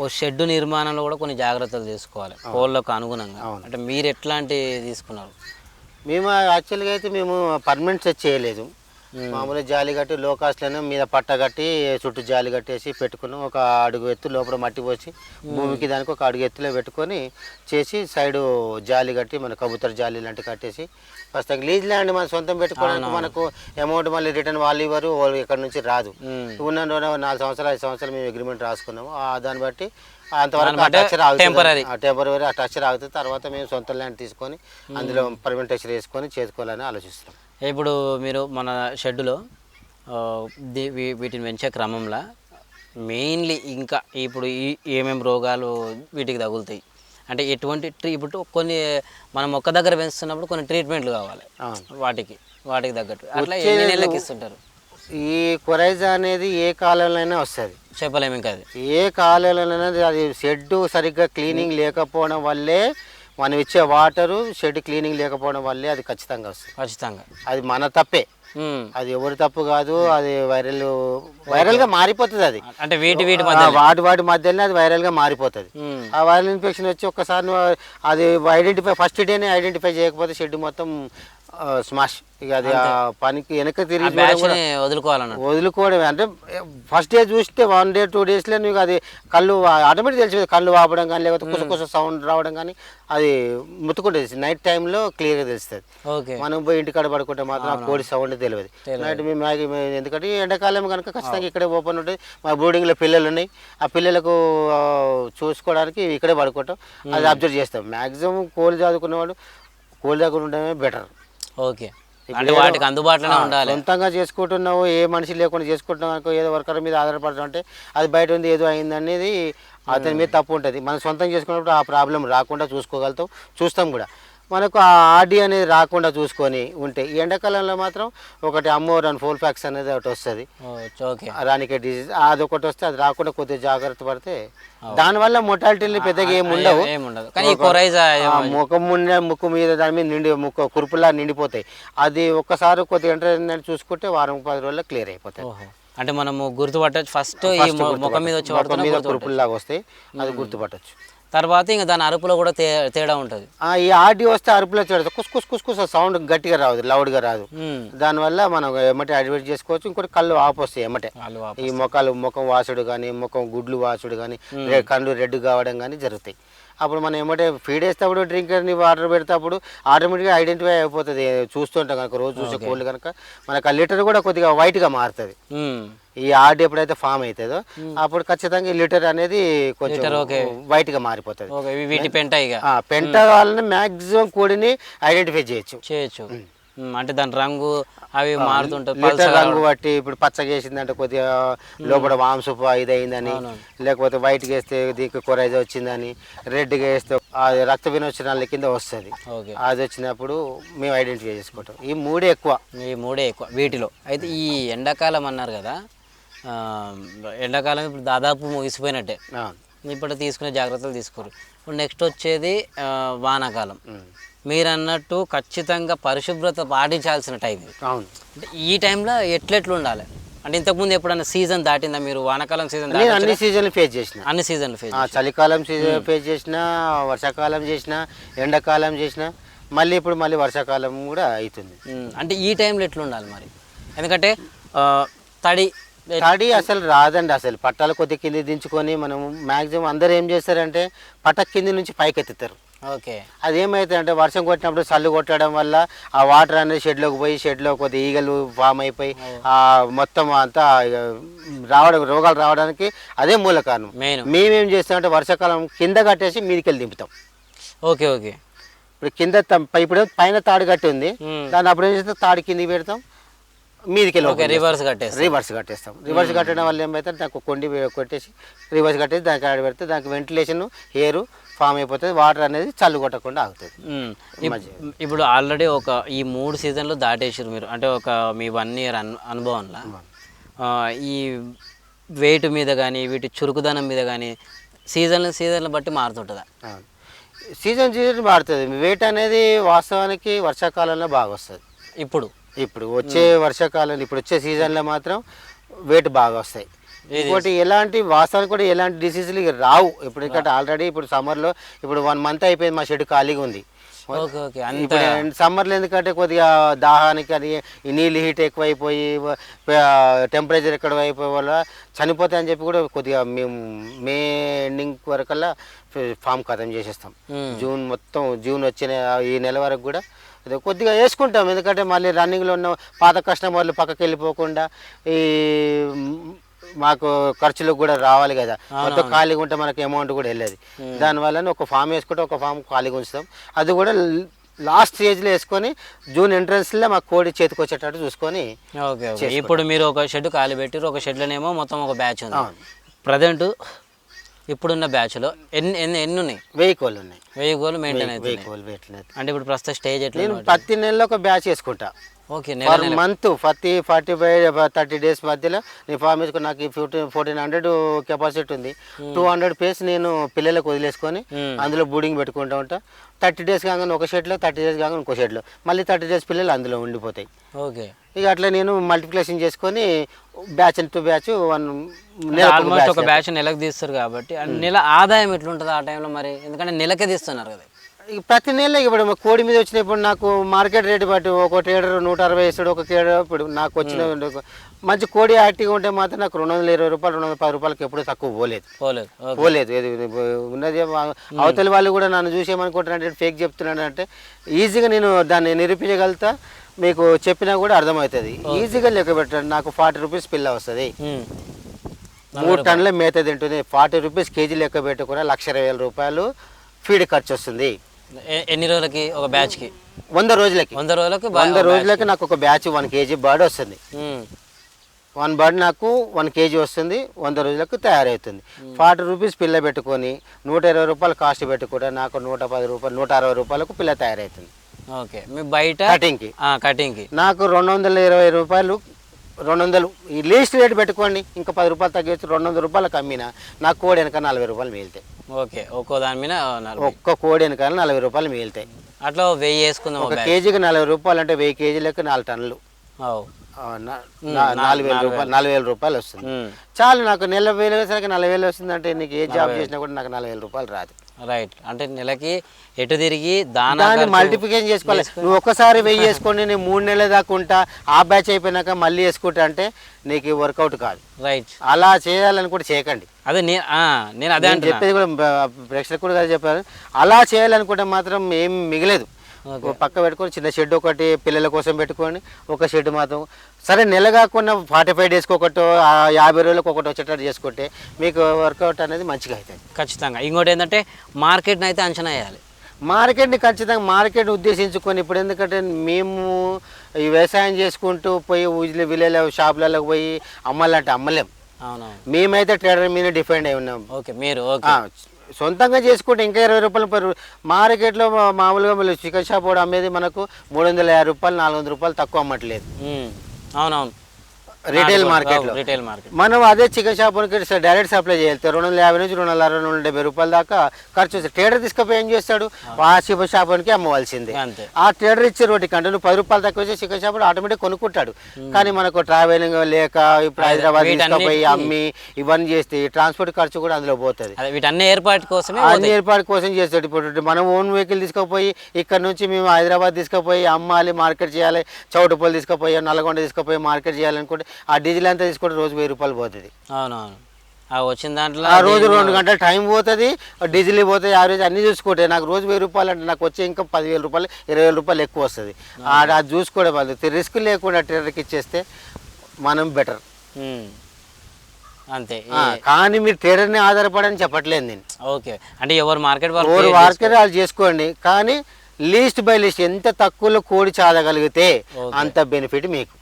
ఓ shed నిర్మాణంలో కూడా కొన్ని జాగ్రత్తలు తీసుకోవాలి కోళ్ళకు అనుగుణంగా. అంటే మీరు ఎట్లాంటి తీసుకున్నారు? మేము యాక్చువల్గా అయితే మేము పర్మనెంట్ సెట్ చేయలేదు. మామూలుగా జాలి కట్టి లో కాస్ట్లోనే మీద పట్ట కట్టి చుట్టూ జాలి కట్టేసి పెట్టుకున్నాం. ఒక అడుగు ఎత్తు లోపల మట్టి పోసి భూమికి దానికి ఒక అడుగు ఎత్తులో పెట్టుకొని చేసి సైడు జాలి కట్టి మన కబూతర్ జాలి లాంటివి కట్టేసి ప్రస్తుతం లీజ్ ల్యాండ్ మన సొంతం పెట్టుకోవడానికి మనకు అమౌంట్ మళ్ళీ రిటర్న్ వాళ్ళు ఇవ్వరు వాళ్ళు ఇక్కడ నుంచి రాదు. ఉన్న నాలుగు సంవత్సరాలు ఐదు సంవత్సరాలు మేము అగ్రిమెంట్ రాసుకున్నాము. ఆ దాన్ని బట్టి అంతవరకు temporary. టెంపరీ ఆ ఆగుతుంది తర్వాత మేము సొంత ల్యాండ్ తీసుకొని అందులో పర్మనెంట్ టచర్ వేసుకొని చేసుకోవాలని ఆలోచిస్తున్నాం. ఇప్పుడు మీరు మన వీ- వీటిని పెంచే క్రమంలో మెయిన్లీ ఇంకా ఇప్పుడు ఈ ఏమేమి రోగాలు వీటికి తగులుతాయి? అంటే ఎటువంటి ట్రీ ఇప్పుడు కొన్ని మనం ఒక్క దగ్గర పెంచుతున్నప్పుడు కొన్ని ట్రీట్మెంట్లు కావాలి అవును. వాటికి వాటికి తగ్గట్టు. అట్లా ఎన్ని నెలలకి ఇస్తుంటారు? ఈ కొరైజా అనేది ఏ కాలంలోనే వస్తుంది. చెప్పలేము ఇంకా అది. ఏ కాలంలోనైనా అది షెడ్ సరిగ్గా క్లీనింగ్ లేకపోవడం వల్లే మనం ఇచ్చే వాటరు షెడ్ క్లీనింగ్ లేకపోవడం వల్లే అది ఖచ్చితంగా వస్తుంది. ఖచ్చితంగా. అది మన తప్పే. అది ఎవరి తప్పు కాదు అది వైరల్ వైరల్గా మారిపోతుంది అది. అంటే వీటి వీటి వాటి వాటి మధ్యలోనే అది వైరల్గా మారిపోతుంది. ఉమ్. ఆ వైరల్ ఇన్ఫెక్షన్ వచ్చి ఒక్కసారి అది ఐడెంటిఫై ఫస్ట్ డేనే ఐడెంటిఫై చేయకపోతే షెడ్ మొత్తం స్మాష్ ఇక అది ఆ పనికి వెనక తిరిగి చూడడం కూడా వదులుకోవాలన్నట్టు వదులుకోవడమే. అంటే ఫస్ట్ డే చూస్తే వన్ డే టూ డేస్లో నీకు అది కళ్ళు ఆటోమేటిక్ తెలిసి కళ్ళు వాపడం కానీ లేకపోతే కుస కుస సౌండ్ రావడం కానీ అది ముత్తుకుంటుంది నైట్ టైంలో క్లియర్గా తెలుస్తుంది. మనం పోయి ఇంటికాడ పడుకుంటే మాత్రం ఆ కోడి సౌండ్ తెలియదు. నైట్ మేము మ్యాగీ ఎందుకంటే ఎండాకాలం కనుక ఖచ్చితంగా ఇక్కడే ఓపెన్ ఉంటుంది మా బ్రూడింగ్లో పిల్లలు ఉన్నాయి. ఆ పిల్లలకు చూసుకోవడానికి ఇక్కడే పడుకుంటాం. అది అబ్జర్వ్ చేస్తాం. మ్యాక్సిమం కోళ్ళు చదువుకున్నవాడు కోళ్ళ దగ్గర ఉండడమే బెటర్ ఓకే. అంటే వాటికి అందుబాటులోనే ఉండాలి. సొంతంగా చేసుకుంటున్నావు ఏ మనిషి లేకుండా చేసుకుంటున్నావు అనుకో ఏదో వర్కర్ మీద ఆధారపడటం అంటే అది బయట ఉంది ఏదో అయింది అనేది అతని మీద తప్పు ఉంటుంది. మనం సొంతం చేసుకున్నప్పుడు ఆ ప్రాబ్లం రాకుండా చూసుకోగలుగుతాం చూస్తాం కూడా. మనకు ఆ ఆర్డీ అనేది రాకుండా చూసుకొని ఉంటే ఈ ఎండాకాలంలో మాత్రం ఒకటి అమ్మోర్ అండ్ ఫోల్ ఫ్యాక్స్ అనేది ఒకటి వస్తుంది. రానికే డిసీజ్ అది ఒకటి వస్తే అది రాకుండా కొద్దిగా జాగ్రత్త పడితే దానివల్ల మొటాలిటీలు పెద్దగా ఏమి ఉండవు ముఖం ముందే ముక్కు మీద దాని మీద నిండి ముక్కు కురుపులా నిండిపోతాయి. అది ఒక్కసారి కొద్దిగా ఎంటర్ చూసుకుంటే వారం పది రోజుల్లో క్లియర్ అయిపోతాయి. అంటే మనము గుర్తుపట్టచ్చు. ఫస్ట్ ఈ ముఖం మీద వచ్చి మీద. కురుపుల్లాగా వస్తాయి అది గుర్తుపట్టచ్చు. తర్వాత ఇంకా దాని అరుపులో కూడా తే తేడా ఉంటుంది. ఆ, ఈ ఆడి వస్తే అరుపులో చూడదు కుస్ కుస్ కుస్ కుస్ సౌండ్ గట్టిగా రాదు లౌడ్గా రాదు. దానివల్ల మనం ఎమ్మటే అడ్వైట్ చేసుకోవచ్చు. ఇంకోటి కళ్ళు ఆపు వస్తాయి ఎమ్మటే ఈ మొక్కలు ముఖం వాసుడు కానీ ముఖం గుడ్లు వాసుడు కానీ కళ్ళు రెడ్ కావడం కానీ జరుగుతాయి. అప్పుడు మనం ఏమంటే ఫీడ్ వేసేటప్పుడు డ్రింకర్ని వాటర్ పెడేటప్పుడు ఆటోమేటిక్గా ఐడెంటిఫై అయిపోతుంది. చూస్తుంటాం కనుక రోజు చూసే కోళ్ళు కనుక. మనకు ఆ లీటర్ కూడా కొద్దిగా వైట్గా మారుతుంది. ఈ ఆర్డ్ ఎప్పుడైతే ఫామ్ అవుతుందో అప్పుడు ఖచ్చితంగా ఈ లీటర్ అనేది కొంచెం మారిపోతుంది. వీటి పెంట ఇక. ఆ, పెంట వాళ్ళని మ్యాక్సిమం కోడిని ఐడెంటిఫై చేయొచ్చు. చేయొచ్చు. అంటే దాని రంగు అవి మారుతుంటాయి రంగు బట్టి ఇప్పుడు పచ్చగా వేసిందంటే కొద్దిగా లోపల మాంసపు ఇది అయిందని లేకపోతే వైట్గా వేస్తే దీనికి కొరైజ్ వచ్చిందని రెడ్గా వేస్తే అది రక్త వినోచనాల కింద వస్తుంది. ఓకే. అది వచ్చినప్పుడు మేము ఐడెంటిఫై చేసుకుంటాం. ఈ మూడే ఎక్కువ. ఈ మూడే ఎక్కువ. వీటిలో. అయితే ఈ ఎండాకాలం అన్నారు కదా ఎండాకాలం ఇప్పుడు దాదాపు ముగిసిపోయినట్టే. ఇప్పుడు తీసుకునే జాగ్రత్తలు తీసుకోరు. ఇప్పుడు నెక్స్ట్ వచ్చేది వానాకాలం. మీరు అన్నట్టు ఖచ్చితంగా పరిశుభ్రత పాటించాల్సిన టైం అవును. అంటే ఈ టైంలో ఎట్లెట్లు ఉండాలి? అంటే ఇంతకుముందు ఎప్పుడైనా సీజన్ దాటిందా మీరు? వానాకాలం సీజన్ నేను అన్ని సీజన్లు ఫేస్ చేసిన. అన్ని సీజన్లు ఫేస్ చలికాలం సీజన్ ఫేస్ చేసిన వర్షాకాలం చేసిన ఎండాకాలం చేసిన మళ్ళీ ఇప్పుడు మళ్ళీ వర్షాకాలం కూడా అవుతుంది. అంటే ఈ టైంలో ఎట్లా ఉండాలి మరి? ఎందుకంటే తడి తడి అసలు రాదండి అసలు. పట్టాల కొద్ది కింద దించుకొని మనం మాక్సిమం అందరూ ఏం చేస్తారంటే పట్ట కింది నుంచి పైకి ఎత్తుతారు. ఓకే. అంటే వర్షం కొట్టినప్పుడు చల్లు కొట్టడం వల్ల ఆ వాటర్ అనేది షెడ్లోకి పోయి షెడ్లో కొద్ది ఈగలు ఫామ్ అయిపోయి ఆ మొత్తం అంతా రావడం రోగాలు రావడానికి అదే మూల కారణం. మెయిన్ మేమేం చేస్తామంటే వర్షాకాలం కింద కట్టేసి మీదికి వెళ్ళి దింపుతాం. Okay okay. ఇప్పుడు కింద ఇప్పుడు పైన తాడు కట్టి ఉంది. మ్మ్. దాన్ని అప్పుడు ఏం చేస్తాం? తాడు కిందికి పెడతాం. మీదికి రివర్స్ కట్టేసి రివర్స్ కట్టేస్తాం. రివర్స్ కట్టడం వల్ల ఏమైతే దానికి కొండి కొట్టేసి రివర్స్ కట్టేసి దానికి ఆడ పెడితే దానికి వెంటిలేషన్ ఎయిర్ ఫామ్ అయిపోతుంది. వాటర్ అనేది చల్లు కొట్టకుండా ఆగుతుంది. ఇప్- ఇప్పుడు ఆల్రెడీ ఒక ఈ మూడు సీజన్లు దాటేసారు మీరు. అంటే ఒక మీ వన్ ఇయర్ అను అనుభవంలో. ఆ, ఈ వెయిట్ మీద కానీ వీటి చురుకుదనం మీద కానీ సీజన్లు సీజన్లు బట్టి మారుతుంటుందా. సీజన్ సీజన్ మారుతుంది. వెయిట్ అనేది వాస్తవానికి వర్షాకాలంలో బాగా వస్తుంది. ఇప్పుడు? ఇప్పుడు వచ్చే వర్షాకాలం ఇప్పుడు వచ్చే సీజన్లో మాత్రం వెయిట్ బాగా వస్తాయి. ఇంకోటి ఎలాంటి వాస్తవానికి కూడా ఎలాంటి డిసీజులు రావు. ఇప్పుడు ఇక్కడ ఆల్రెడీ ఇప్పుడు సమ్మర్లో ఇప్పుడు వన్ మంత్ అయిపోయింది మా షెడ్ ఖాళీగా ఉంది. ఓకే ఓకే అంత. ఇప్పుడు సమ్మర్లో ఎందుకంటే కొద్దిగా దాహానికి అని ఈ నీళ్ళు హీట్ ఎక్కువైపోయి టెంపరేచర్ ఎక్కువ అయిపోయే వల్ల చనిపోతాయని చెప్పి కూడా కొద్దిగా మేము మే ఎండింగ్ వరకల్లా ఫామ్ ఖతం చేసేస్తాం. జూన్ మొత్తం జూన్ వచ్చిన ఈ నెల వరకు కూడా అదే కొద్దిగా వేసుకుంటాం. ఎందుకంటే మళ్ళీ రన్నింగ్లో ఉన్న పాత కస్టమర్లు పక్కకి వెళ్ళిపోకుండా ఈ మాకు ఖర్చులకు కూడా రావాలి కదా. మొత్తం ఖాళీగా ఉంటే మనకి అమౌంట్ కూడా వెళ్ళేది. దానివల్ల ఒక ఫామ్ వేసుకుంటే ఒక ఫామ్ ఖాళీగా ఉంచుతాం. అది కూడా లాస్ట్ స్టేజ్లో వేసుకొని జూన్ ఎంట్రన్స్లో మాకు కోడి చేతికి వచ్చేటట్టు చూసుకొని ఓకే ఇప్పుడు మీరు ఒక షెడ్ ఖాళీ పెట్టిరు ఒక షెడ్లోనేమో మొత్తం ఒక బ్యాచ్ ఉంది. ప్రజెంట్ ఇప్పుడున్న బ్యాచ్లో ఎన్ని ఎన్ని ఎన్ని ఉన్నాయి? వెయ్యి కోళ్ళు ఉన్నాయి. వెయ్యి గోలు మెయింటైన్ వెయ్యి అవుతున్నాయి. కోళ్ళు అంటే ఇప్పుడు ప్రస్తుత స్టేజ్ ఎట్లా నేను ప్రతి నెలలో ఒక బ్యాచ్ వేసుకుంటా. Okay per month forty forty five thirty days మధ్యలో నేను ఫామ్ వేసుకుని నాకు ఫిఫ్టీన్ ఫోర్టీన్ హండ్రెడ్ కెపాసిటీ ఉంది. టూ హండ్రెడ్ పేస్ నేను పిల్లలకు వదిలేసుకొని Hmm. అందులో బూడింగ్ పెట్టుకుంటా ఉంటా. థర్టీ డేస్ కాగానే ఒక షెడ్లో థర్టీ డేస్ కాగానే ఇంకో షెడ్లో మళ్ళీ థర్టీ డేస్ పిల్లలు అందులో ఉండిపోతాయి. ఓకే. ఇక అట్లా నేను మల్టిప్లికేషన్ చేసుకొని batch to batch one almost ఒక బ్యాచ్ నెలకు తీస్తారు కాబట్టి ఆ నెల ఆదాయం ఎట్లుంటుంది ఆ టైంలో మరి? ఎందుకంటే నెలకే తీస్తున్నారు కదా. ప్రతి నెల ఇప్పుడు కోడి మీద వచ్చినప్పుడు నాకు మార్కెట్ రేట్ బట్టి ఒక టేడర్ నూట అరవై వేస్తాడు ఒక కేడర్ ఇప్పుడు నాకు వచ్చిన మంచి కోడి యాక్టివ్గా ఉంటే మాత్రం నాకు రెండు వందల ఇరవై రూపాయలు రెండు వందల పది రూపాయలకి ఎప్పుడు తక్కువ పోలేదు. పోలేదు. ఏది ఉన్నది అవతలి వాళ్ళు కూడా నన్ను చూసి ఏమనుకుంటున్నారంటే ఫేక్ చెప్తున్నాడు అంటే ఈజీగా నేను దాన్ని నిరూపించగలుగుతా మీకు చెప్పినా కూడా అర్థమవుతుంది. ఈజీగా లెక్క పెట్టండి. నాకు ఫార్టీ రూపీస్ పిల్ల వస్తుంది. మూడు టన్నుల మేత తింటుంది. ఫార్టీ రూపీస్ కేజీ లెక్క పెట్టుకున్న లక్ష ఇరవై వేల రూపాయలు ఫీడ్ ఖర్చు వస్తుంది. ఎన్ని రోజులకి ఒక బ్యాచ్కి? వంద రోజులకి. వంద రోజులకు వంద రోజులకి నాకు ఒక బ్యాచ్ వన్ కేజీ బర్డ్ వస్తుంది. వన్ బర్డ్ నాకు వన్ కేజీ వస్తుంది వంద రోజులకు తయారవుతుంది. ఫార్టీ రూపీస్ పిల్ల పెట్టుకొని నూట ఇరవై రూపాయలు కాస్ట్ పెట్టుకుంటే నాకు నూట పది రూపాయలు నూట అరవై రూపాయలకు పిల్ల తయారవుతుంది. ఓకే. మీ బయట? కటింగ్కి. కటింగ్కి. నాకు రెండు వందల ఇరవై రూపాయలు రెండు వందలు ఈ లీస్ట్ రేట్ పెట్టుకోండి. ఇంకా పది రూపాయలు తగ్గించి రెండు వందల రూపాయలకు అమ్మినా నాకు కోడి వెనక నలభై రూపాయలు మిగులుతాయి ఓకే ఒక్కో దాని మీద నలభై. ఒక్క కోడి వెనకాల నలభై రూపాయలు మిగులుతాయి. అట్లా వెయ్యి వేసుకుందాం ఒక కేజీకి నలభై రూపాయలు అంటే వెయ్యి కేజీలకు నాలుగు టన్నులు. నాలుగు వేల రూపాయలు నాలుగు వేల రూపాయలు వస్తుంది. చాలు నాకు నెల వేలు వేసరికి నలభై వేలు వస్తుందంటే నీకు ఏ జాబ్ చేసినా కూడా నాకు నలభై వేల రూపాయలు రాదు. రైట్. అంటే నెలకి ఎటు తిరిగి దానా మల్టిప్లికేషన్ చేసుకోవాలి. నువ్వు ఒక్కసారి వెయ్యి వేసుకొని నేను మూడు నెలల దాకా ఉంటా ఆ బ్యాచ్ అయిపోయినాక మళ్ళీ వేసుకుంటా అంటే నీకు వర్కౌట్ కాదు. రైట్. అలా చేయాలని కూడా చేయకండి. అదే నేను ఆ, నేను అదే చెప్పేది కూడా ప్రేక్షకులు కూడా చెప్పారు. అలా చేయాలనుకుంటే మాత్రం ఏం మిగలేదు. పక్క పెట్టుకొని చిన్న షెడ్ ఒకటి పిల్లల కోసం పెట్టుకొని ఒక షెడ్ మాత్రం. సరే నెల కాకుండా ఫార్టీ ఫైవ్ డేస్కి ఒకటో యాభై రోజులకు ఒకటి వచ్చేటట్టు చేసుకుంటే మీకు వర్కౌట్ అనేది మంచిగా అవుతుంది. ఖచ్చితంగా. ఇంకోటి ఏంటంటే మార్కెట్ని అయితే అంచనా వేయాలి. మార్కెట్ని ఖచ్చితంగా మార్కెట్ ఉద్దేశించుకొని ఇప్పుడు ఎందుకంటే మేము ఈ వ్యవసాయం చేసుకుంటూ పోయి ఊళ్ళో విలేల షాపులలో పోయి అమ్మాలంటే అమ్మలేం. మేమైతే ట్రేడర్ మీద డిపెండ్ అయి ఉన్నాం. ఓకే మీరు సొంతంగా చేసుకుంటే ఇంకా ఇరవై రూపాయలు పర్ మార్కెట్లో మామూలుగా మళ్ళీ చికెన్ షాప్ కూడా అమ్మేది మనకు మూడు వందల యాభై రూపాయలు నాలుగు వందల రూపాయలు తక్కువ అమ్మట్లేదు. అవునవును. రీటైల్ మార్కెట్లో రిటైల్ మార్కెట్ మనం అదే చికెన్ షాప్ డైరెక్ట్ సప్లై చేయాలి. రెండు వందల యాభై నుంచి రెండు వందల అరవై రెండు వందల డెబ్బై రూపాయల దాకా ఖర్చు వస్తుంది. ట్రేడర్ తీసుకుపోయి ఏం చేస్తాడు? ఆ చికెన్ షాప్కి అమ్మవలసిందే. ఆ ట్రేడర్ ఇచ్చే రోటి కంటే నువ్వు పది రూపాయలు తక్కువ వచ్చి చికెన్ షాప్ ఆటోమేటిక్ కొనుక్కుంటాడు. కానీ మనకు ట్రావెలింగ్ లేక ఇప్పుడు హైదరాబాద్ తీసుకుపోయి అమ్మి ఇవన్నీ చేస్తే ట్రాన్స్పోర్ట్ ఖర్చు కూడా అందులో పోతుంది. వీటన్ని ఏర్పాటు కోసమే అన్ని ఏర్పాటు కోసం చేస్తాడు. ఇప్పుడు మనం ఓన్ వెహికల్ తీసుకుపోయి ఇక్కడ నుంచి మేము హైదరాబాద్ తీసుకుపోయి అమ్మాలి మార్కెట్ చేయాలి. చౌటుపల్లి తీసుకుపోయి నల్గొండ తీసుకుపోయి మార్కెట్ చేయాలనుకుంటే ఆ డీజిల్ అంతా తీసుకుంటే రోజు వెయ్యి రూపాయలు పోతుంది. అవునవును. ఆ వచ్చిన దాంట్లో ఆ రోజు రెండు గంటల టైం పోతుంది డీజిల్ పోతుంది ఆ రోజు అన్ని చూసుకుంటే నాకు రోజు వెయ్యి రూపాయలు అంటే నాకు వచ్చే ఇంకా పదివేల రూపాయలు ఇరవై వేల రూపాయలు ఎక్కువ వస్తుంది. అది చూసుకోవడం వాళ్ళు రిస్క్ లేకుండా ట్రేడర్కి ఇచ్చేస్తే మనం బెటర్. అంతే. కానీ మీరు ట్రేడర్ని ఆధారపడని చెప్పట్లేదు నేను. ఓకే. అంటే ఎవరు మార్కెట్ create వార్కెట్ వాళ్ళు చేసుకోండి కానీ లీస్ట్ బై లీస్ట్ ఎంత తక్కువలో కోడి చాదగలిగితే అంత బెనిఫిట్ మీకు.